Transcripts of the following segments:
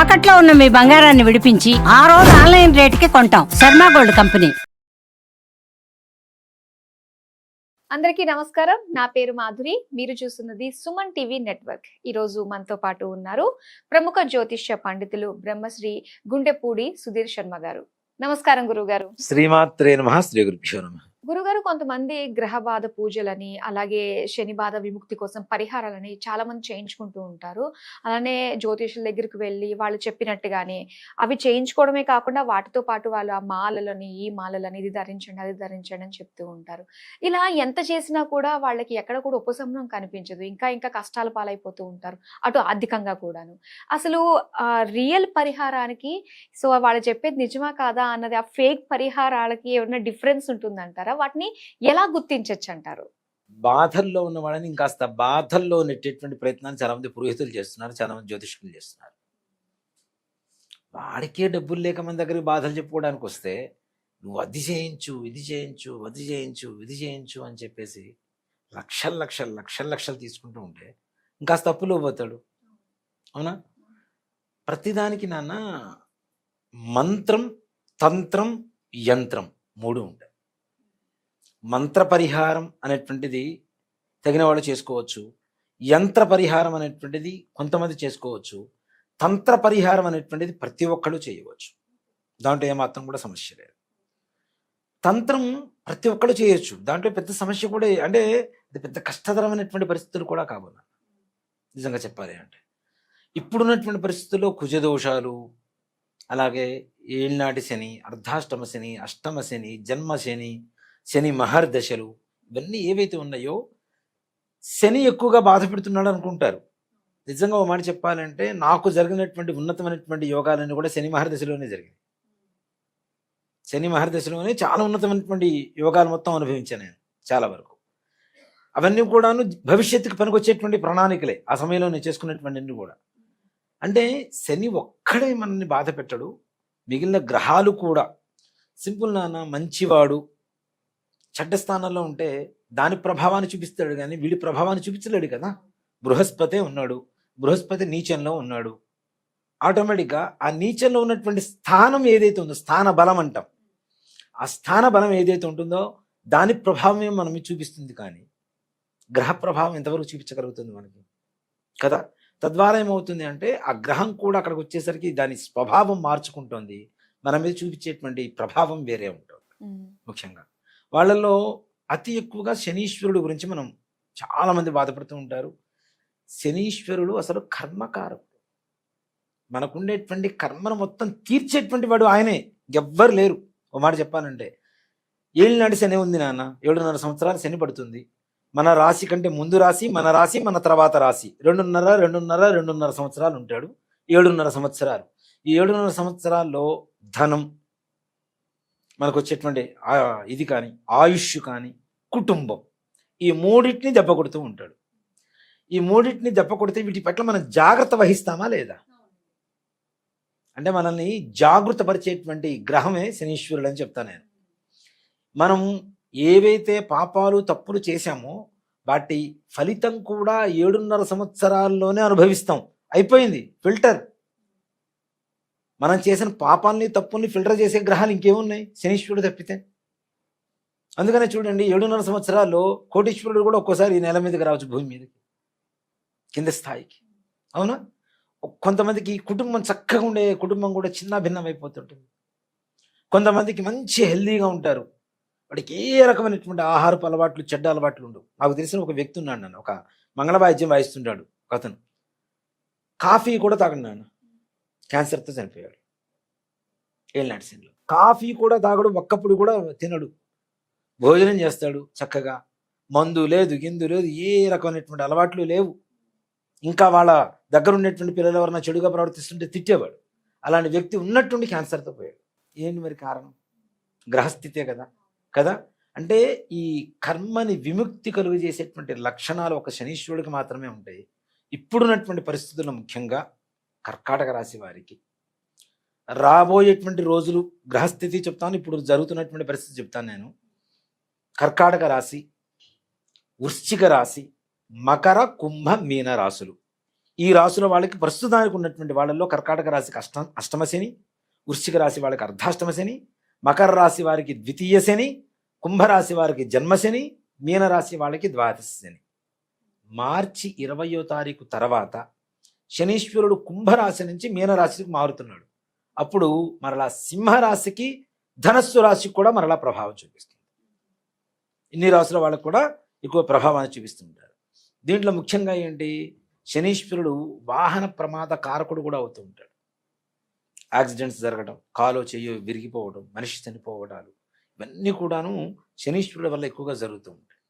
తాకట్లో ఉన్న మీ బంగారాన్ని విడిపించి ఆ రోజు ఆన్లైన్ రేటుకి కొంటాం. Sharma gold company. అందరికీ నమస్కారం. నా పేరు మాధురి. మీరు చూస్తున్నది సుమన్ టీవీ నెట్వర్క్. ఈ రోజు మనతో పాటు ఉన్నారు ప్రముఖ జ్యోతిష్య పండితులు బ్రహ్మశ్రీ గుండెపూడి సుధీర్ శర్మ గారు. నమస్కారం గురుగారు శ్రీమాత్రే నమ. శ్రీ గురుభ్యో నమ. గురుగారు కొంతమంది గ్రహ బాధ పూజలని అలాగే శని బాధ విముక్తి కోసం పరిహారాలని చాలా మంది చేయించుకుంటూ ఉంటారు. అలానే జ్యోతిషుల దగ్గరికి వెళ్ళి వాళ్ళు చెప్పినట్టుగానే అవి చేయించుకోవడమే కాకుండా వాటితో పాటు వాళ్ళు ఆ మాలలని ఈ మాలలని ఇది ధరించండి అది ధరించండి అని చెప్తూ ఉంటారు. ఇలా ఎంత చేసినా కూడా వాళ్ళకి ఎక్కడ కూడా ఉపశమనం కనిపించదు. ఇంకా ఇంకా కష్టాల పాలైపోతూ ఉంటారు. అటు ఆర్థికంగా కూడాను. అసలు రియల్ పరిహారానికి సో వాళ్ళు చెప్పేది నిజమా కాదా అన్నది ఆ ఫేక్ పరిహారాలకి ఏమైనా డిఫరెన్స్ ఉంటుందంటారా? వాటిని ఎలా గుర్తించవచ్చు అంటారు బాధల్లో ఉన్న వాళ్ళని ఇంకాస్త బాధల్లో నెట్టేటువంటి ప్రయత్నాన్ని చాలా మంది పురోహితులు చేస్తున్నారు చాలా మంది జ్యోతిష్కులు చేస్తున్నారు. వాడికే డబ్బులు లేక మన దగ్గరికి బాధలు చెప్పుకోవడానికి వస్తే నువ్వు అది చేయించు ఇది చేయించు అది చేయించు ఇది చేయించు అని చెప్పేసి లక్షల లక్షలు లక్షల లక్షలు తీసుకుంటూ ఉంటే ఇంకాస్త అప్పులో పోతాడు అవునా? ప్రతిదానికి నాన్న మంత్రం తంత్రం యంత్రం మూడు ఉంటాయి. మంత్ర పరిహారం అనేటువంటిది తగిన వాళ్ళు చేసుకోవచ్చు. యంత్ర పరిహారం అనేటువంటిది కొంతమంది చేసుకోవచ్చు. తంత్ర పరిహారం అనేటువంటిది ప్రతి ఒక్కళ్ళు చేయవచ్చు. దాంట్లో ఏమాత్రం కూడా సమస్య లేదు. తంత్రం ప్రతి ఒక్కళ్ళు చేయొచ్చు. దాంట్లో పెద్ద సమస్య కూడా అంటే అది పెద్ద కష్టతరమైనటువంటి పరిస్థితులు కూడా కాబోనా నిజంగా చెప్పాలి అంటే. ఇప్పుడున్నటువంటి పరిస్థితుల్లో కుజదోషాలు అలాగే ఏళ్ళనాటి శని అర్ధాష్టమ శని అష్టమ శని జన్మ శని శని మహర్దశలు ఇవన్నీ ఏవైతే ఉన్నాయో శని ఎక్కువగా బాధపెడుతున్నాడు అనుకుంటారు. నిజంగా ఒక మాట చెప్పాలంటే నాకు జరిగినటువంటి ఉన్నతమైనటువంటి యోగాలన్నీ కూడా శని మహర్దశలోనే జరిగింది శని మహర్దశలోనే చాలా ఉన్నతమైనటువంటి యోగాలు మొత్తం అనుభవించాను నేను చాలా వరకు. అవన్నీ కూడాను భవిష్యత్తుకు పనికొచ్చేటువంటి ప్రణాళికలే ఆ సమయంలో నేను చేసుకున్నటువంటి కూడా. అంటే శని ఒక్కడే మనల్ని బాధ పెట్టడు మిగిలిన గ్రహాలు కూడా. సింపుల్ నాన్న మంచివాడు చెడ్డ స్థానంలో ఉంటే దాని ప్రభావాన్ని చూపిస్తాడు కానీ వీడి ప్రభావాన్ని చూపించలేడు కదా. బృహస్పతే ఉన్నాడు. బృహస్పతి నీచంలో ఉన్నాడు. ఆటోమేటిక్గా ఆ నీచంలో ఉన్నటువంటి స్థానం ఏదైతే ఉందో స్థాన బలం అంటాం. ఆ స్థాన బలం ఏదైతే ఉంటుందో దాని ప్రభావమే మనం చూపిస్తుంది కానీ గ్రహ ప్రభావం ఎంతవరకు చూపించగలుగుతుంది మనకి? కదా? తద్వారా ఏమవుతుంది అంటే ఆ గ్రహం కూడా అక్కడికి వచ్చేసరికి దాని స్వభావం మార్చుకుంటుంది. మన మీద చూపించేటువంటి ప్రభావం వేరే ఉంటుంది. ముఖ్యంగా. వాళ్ళలో అతి ఎక్కువగా శనీశ్వరుడు గురించి మనం చాలామంది బాధపడుతూ ఉంటారు. శనీశ్వరుడు అసలు కర్మకారకుడు. మనకుండేటువంటి కర్మను మొత్తం తీర్చేటువంటి వాడు ఆయనే. ఎవ్వరు లేరు. ఓ మాట చెప్పాలంటే. ఏళ్ళనాటి శని ఉంది నాన్న. ఏడున్నర సంవత్సరాలు శని పడుతుంది. మన రాశి కంటే ముందు రాశి మన రాశి మన తర్వాత రాశి. రెండున్నర రెండున్నర రెండున్నర సంవత్సరాలు ఉంటాడు. ఏడున్నర సంవత్సరాలు. ఈ ఏడున్నర సంవత్సరాల్లో ధనం మనకు వచ్చేటువంటి ఇది కానీ ఆయుష్ కానీ కుటుంబం ఈ మూడింటిని దెబ్బ కొడుతూ ఉంటాడు. ఈ మూడింటిని దెబ్బ కొడితే వీటి పట్ల మనం జాగ్రత్త వహిస్తామా లేదా? అంటే మనల్ని జాగృత పరిచేటువంటి గ్రహమే శనీశ్వరుడు అని చెప్తాను నేను. మనం ఏవైతే పాపాలు తప్పులు చేశామో వాటి ఫలితం కూడా ఏడున్నర సంవత్సరాల్లోనే అనుభవిస్తాం. అయిపోయింది. ఫిల్టర్. మనం చేసిన పాపాన్ని తప్పుల్ని ఫిల్టర్ చేసే గ్రహాలు ఇంకేమున్నాయి? శనీశ్వరుడు తప్పితే. అందుకనే చూడండి ఏడున్నర సంవత్సరాల్లో కోటీశ్వరుడు కూడా ఒక్కోసారి ఈ నెల మీదకి రావచ్చు భూమి మీదకి కింద స్థాయికి. అవునా? కొంతమందికి కుటుంబం చక్కగా ఉండే కుటుంబం కూడా చిన్న భిన్నం అయిపోతుంటుంది కొంతమందికి మంచి హెల్దీగా ఉంటారు. వాడికి ఏ రకమైనటువంటి ఆహారపు అలవాట్లు చెడ్డ అలవాట్లు ఉండవు. నాకు తెలిసిన ఒక వ్యక్తి ఉన్నాడు నన్ను ఒక మంగళవాద్యం వాయిస్తుంటాడు అతను. కాఫీ కూడా తాగండి నాన్న. క్యాన్సర్తో చనిపోయాడు. ఏళ్ళనాటి సీన్లో కాఫీ కూడా తాగడు ఒక్కప్పుడు కూడా తినడు. భోజనం చేస్తాడు చక్కగా. మందు లేదు గిందు లేదు ఏ రకమైనటువంటి అలవాట్లు లేవు. ఇంకా వాళ్ళ దగ్గర ఉన్నటువంటి పిల్లలు ఎవరైనా చెడుగా ప్రవర్తిస్తుంటే తిట్టేవాడు. అలాంటి వ్యక్తి ఉన్నట్టుండి క్యాన్సర్తో పోయాడు. ఏంటి మరి కారణం? గ్రహస్థితే కదా. కదా? అంటే ఈ కర్మని విముక్తి కలుగు చేసేటువంటి లక్షణాలు ఒక శనీశ్వరుడికి మాత్రమే ఉంటాయి. ఇప్పుడున్నటువంటి పరిస్థితుల్లో ముఖ్యంగా కర్కాటక రాశి వారికి. రాబోయేటువంటి రోజులు గ్రహస్థితి చెప్తాను ఇప్పుడు జరుగుతున్నటువంటి పరిస్థితి చెప్తాను నేను. కర్కాటక రాశి వృశ్చిక రాశి మకర కుంభ మీన రాశులు. ఈ రాశుల వాళ్ళకి ప్రస్తుతానికి ఉన్నటువంటి వాళ్ళల్లో కర్కాటక రాశికి అష్ట అష్టమ శని వృశ్చిక రాశి వాళ్ళకి అర్ధాష్టమ శని మకర రాశి వారికి ద్వితీయ శని కుంభరాశి వారికి జన్మశని మీనరాశి వాళ్ళకి ద్వాదశ శని. మార్చి ఇరవయో తారీఖు తర్వాత శనీశ్వరుడు కుంభరాశి నుంచి మీనరాశికి మారుతున్నాడు. అప్పుడు మరలా సింహరాశికి ధనస్సు రాశికి కూడా మరలా ప్రభావం చూపిస్తుంది. ఇన్ని రాశుల వాళ్ళకు కూడా ఎక్కువ ప్రభావాన్ని చూపిస్తుంటారు. దీంట్లో ముఖ్యంగా ఏంటి? శనీశ్వరుడు వాహన ప్రమాద కారకుడు కూడా అవుతూ ఉంటాడు. యాక్సిడెంట్స్ జరగడం కాలో చెయ్యో విరిగిపోవడం మనిషి చనిపోవడాలు ఇవన్నీ కూడాను శనీశ్వరుడు వల్ల ఎక్కువగా జరుగుతూ ఉంటాయి.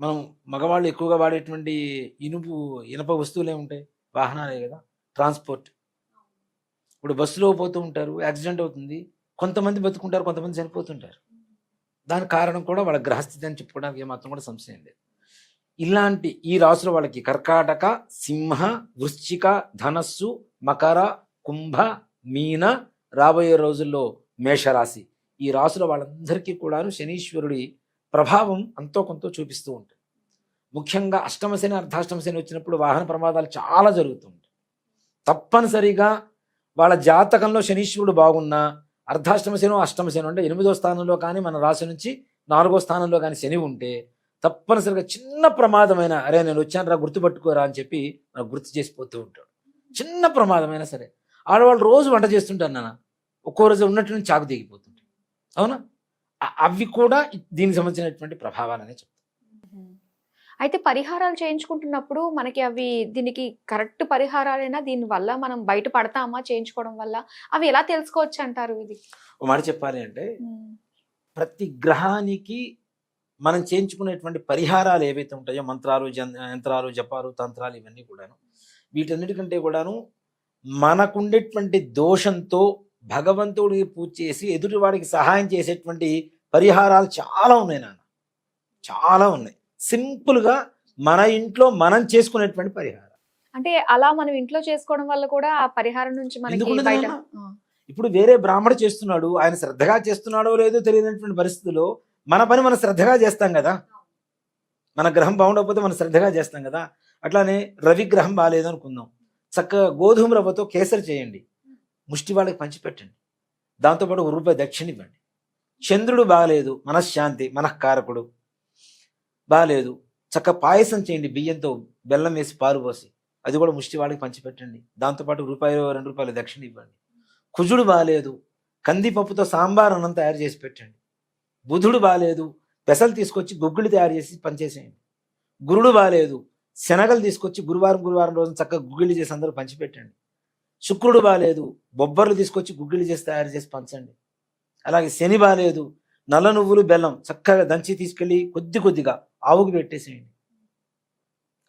మనం మగవాళ్ళు ఎక్కువగా వాడేటువంటి ఇనుపు ఇనప వస్తువులే ఉంటాయి వాహనాలే కదా? ట్రాన్స్పోర్ట్ ఇప్పుడు బస్సులో పోతూ ఉంటారు యాక్సిడెంట్ అవుతుంది కొంతమంది బతుకుంటారు కొంతమంది చనిపోతుంటారు. దాని కారణం కూడా వాళ్ళ గ్రహస్థితి అని చెప్పుకోవడానికి ఏమాత్రం కూడా సంశయం లేదు. ఇలాంటి ఈ రాసుల వాళ్ళకి కర్కాటక సింహ వృశ్చిక ధనస్సు మకర కుంభ మీన రాబోయే రోజుల్లో మేషరాశి. ఈ రాసుల వాళ్ళందరికీ కూడాను శనీశ్వరుడి ప్రభావం అంతో కొంత చూపిస్తూ ఉంటుంది. ముఖ్యంగా అష్టమశని అర్ధాష్టమశని అర్ధాష్టమ వచ్చినప్పుడు వాహన ప్రమాదాలు చాలా జరుగుతుంటాయి. తప్పనిసరిగా వాళ్ళ జాతకంలో శనీశ్వరుడు బాగున్నా అర్ధాష్టమ అష్టమశనో అంటే ఎనిమిదో స్థానంలో కానీ మన రాశి నుంచి నాలుగో స్థానంలో కానీ శని ఉంటే తప్పనిసరిగా చిన్న ప్రమాదమైన అరే నేను వచ్చాను రా గుర్తుపట్టుకోరా అని చెప్పి నాకు గుర్తు చేసిపోతూ ఉంటాడు. చిన్న ప్రమాదమైనా సరే. ఆడవాళ్ళు రోజు వంట చేస్తుంటారు నాన్న. ఒక్కో రోజు ఉన్నట్టు చాకు దిగిపోతుంటాయి అవునా? అవి కూడా దీనికి సంబంధించినటువంటి ప్రభావాలనే చెప్తాను. అయితే పరిహారాలు చేయించుకుంటున్నప్పుడు మనకి అవి దీనికి కరెక్ట్ పరిహారాలైనా దీని వల్ల మనం బయట పడతామా చేయించుకోవడం వల్ల? అవి ఎలా తెలుసుకోవచ్చు అంటారు ఇది? మాట చెప్పాలి అంటే ప్రతి గ్రహానికి మనం చేయించుకునేటువంటి పరిహారాలు ఏవైతే ఉంటాయో మంత్రాలు యంత్రాలు జపాలు తంత్రాలు ఇవన్నీ కూడాను వీటన్నిటికంటే కూడాను మనకుండేటువంటి దోషంతో భగవంతుడికి పూజ చేసి ఎదుటివాడికి సహాయం చేసేటువంటి పరిహారాలు చాలా ఉన్నాయి నాన్న. చాలా ఉన్నాయి. సింపుల్గా మన ఇంట్లో మనం చేసుకునేటువంటి పరిహారం. అంటే అలా మనం ఇంట్లో చేసుకోవడం వల్ల కూడా ఆ పరిహారం నుంచి మనకి. ఇప్పుడు వేరే బ్రాహ్మడు చేస్తున్నాడు ఆయన శ్రద్ధగా చేస్తున్నాడో లేదో తెలియనటువంటి పరిస్థితుల్లో మన పని మనం శ్రద్ధగా చేస్తాం కదా. మన గ్రహం బాగుండకపోతే మనం శ్రద్ధగా చేస్తాం కదా. అట్లానే రవి గ్రహం బాగాలేదు అనుకుందాం. చక్కగా గోధుమ రవ్వతో కేసరి చేయండి. ముష్టి వాళ్ళకి పంచిపెట్టండి. దాంతోపాటు ఒక రూపాయి దక్షిణ ఇవ్వండి. చంద్రుడు బాగలేదు మనశ్శాంతి మనఃకారకుడు. బాగాలేదు చక్క పాయసం చేయండి బియ్యంతో బెల్లం వేసి పాలు పోసి. అది కూడా ముష్టివాడికి పంచిపెట్టండి. దాంతోపాటు రూపాయలు రెండు రూపాయలు దక్షిణ ఇవ్వండి. కుజుడు బాగాలేదు కందిపప్పుతో సాంబార్ అన్నం తయారు చేసి పెట్టండి. బుధుడు బాగాలేదు పెసలు తీసుకొచ్చి గుగ్గులు తయారు చేసి పనిచేసేయండి. గురుడు బాగాలేదు శనగలు తీసుకొచ్చి గురువారం గురువారం రోజున చక్కగా గుగ్గిళ్ళు చేసి అందరూ పంచిపెట్టండి. శుక్రుడు బాగాలేదు బొబ్బర్లు తీసుకొచ్చి గుగ్గిళ్ళు చేసి తయారు చేసి పంచండి. అలాగే శని బాలేదు. నల్ల నువ్వులు బెల్లం చక్కగా దంచి తీసుకెళ్ళి కొద్ది కొద్దిగా ఆవుకు పెట్టేసేయండి.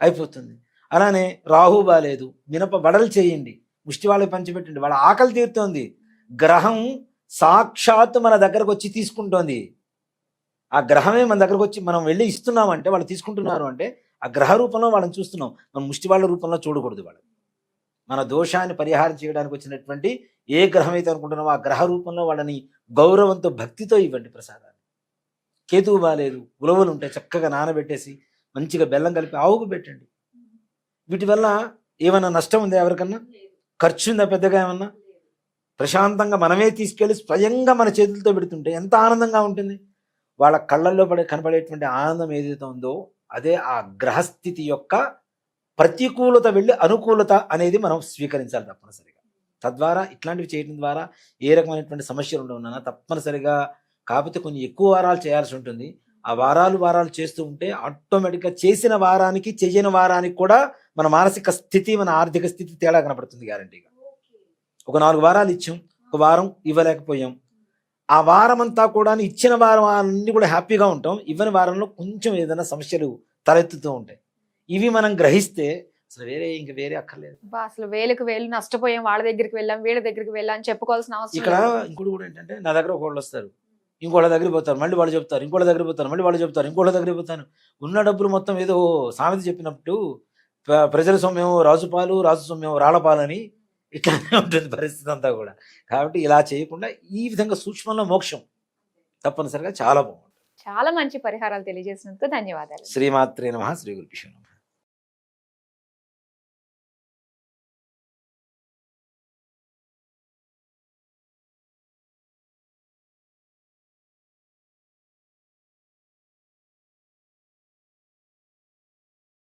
అయిపోతుంది. అలానే రాహు బాలేదు మినప వడలు చేయండి. ముష్టి వాళ్ళకి పంచిపెట్టండి. వాళ్ళ ఆకలి తీరుతోంది. గ్రహం సాక్షాత్తు మన దగ్గరకు వచ్చి తీసుకుంటోంది. ఆ గ్రహమే మన దగ్గరకు వచ్చి మనం వెళ్ళి ఇస్తున్నామంటే వాళ్ళు తీసుకుంటున్నారు అంటే ఆ గ్రహ రూపంలో వాళ్ళని చూస్తున్నాం. మనం ముష్టి వాళ్ళ రూపంలో చూడకూడదు వాళ్ళు మన దోషాన్ని పరిహారం చేయడానికి వచ్చినటువంటి ఏ గ్రహం అయితే అనుకుంటున్నామో ఆ గ్రహ రూపంలో వాళ్ళని గౌరవంతో భక్తితో ఇవ్వండి ప్రసాదాన్ని. కేతువు బాలేదు ఉలవలు ఉంటాయి చక్కగా నానబెట్టేసి మంచిగా బెల్లం కలిపి ఆవుకు పెట్టండి. వీటి వల్ల ఏమైనా నష్టం ఉందా ఎవరికన్నా? ఖర్చు ఉందా పెద్దగా ఏమన్నా? ప్రశాంతంగా మనమే తీసుకెళ్ళి స్వయంగా మన చేతులతో పెడుతుంటే ఎంత ఆనందంగా ఉంటుంది. వాళ్ళ కళ్ళల్లో పడే కనపడేటువంటి ఆనందం ఏదైతే ఉందో అదే ఆ గ్రహస్థితి యొక్క ప్రతికూలత వెళ్ళి అనుకూలత అనేది మనం స్వీకరించాలి తప్పనిసరిగా. తద్వారా ఇట్లాంటివి చేయడం ద్వారా ఏ రకమైనటువంటి సమస్యలు ఉండవున్నా తప్పనిసరిగా కాకపోతే కొన్ని ఎక్కువ వారాలు చేయాల్సి ఉంటుంది. ఆ వారాలు వారాలు చేస్తూ ఉంటే ఆటోమేటిక్గా చేసిన వారానికి చేయని వారానికి కూడా మన మానసిక స్థితి మన ఆర్థిక స్థితి తేడా కనపడుతుంది గ్యారంటీగా ఒక నాలుగు వారాలు ఇచ్చాం. ఒక వారం ఇవ్వలేకపోయాం. ఆ వారం అంతా కూడా ఇచ్చిన వారం అన్ని కూడా హ్యాపీగా ఉంటాం. ఇవ్వని వారంలో కొంచెం ఏదైనా సమస్యలు తలెత్తుతూ ఉంటాయి. ఇవి మనం గ్రహిస్తే అసలు వేరే ఇంకా వేరే అక్కర్లేదు. అసలు వేలకు వేలు నష్టపోయాం వాళ్ళ దగ్గరికి వెళ్ళాం వీళ్ళ దగ్గరికి వెళ్ళాం అని చెప్పుకోవాల్సిన అవసరం ఇక్కడ. ఇంకోటి కూడా ఏంటంటే నా దగ్గర ఒకళ్ళు వస్తారు. ఇంకోళ్ళ దగ్గర పోతారు మళ్ళీ వాళ్ళు చెప్తారు ఇంకోళ్ళ దగ్గర పోతారు మళ్ళీ వాళ్ళు చెప్తారు ఇంకోళ్ళ దగ్గర పోతాను. ఉన్న డబ్బులు మొత్తం ఏదో సామెత చెప్పినట్టు ప్ర- ప్రజల సొమ్యం రాజుపాలు రాజు సొమ్యం రాళ్ళపాలు అని ఇట్లానే ఉంటుంది పరిస్థితి అంతా కూడా. కాబట్టి ఇలా చేయకుండా ఈ విధంగా సూక్ష్మంలో మోక్షం తప్పనిసరిగా చాలా బాగుంటుంది. చాలా మంచి పరిహారాలు తెలియజేసినందుకు ధన్యవాదాలు. శ్రీమాత్రే నమ శ్రీ గురు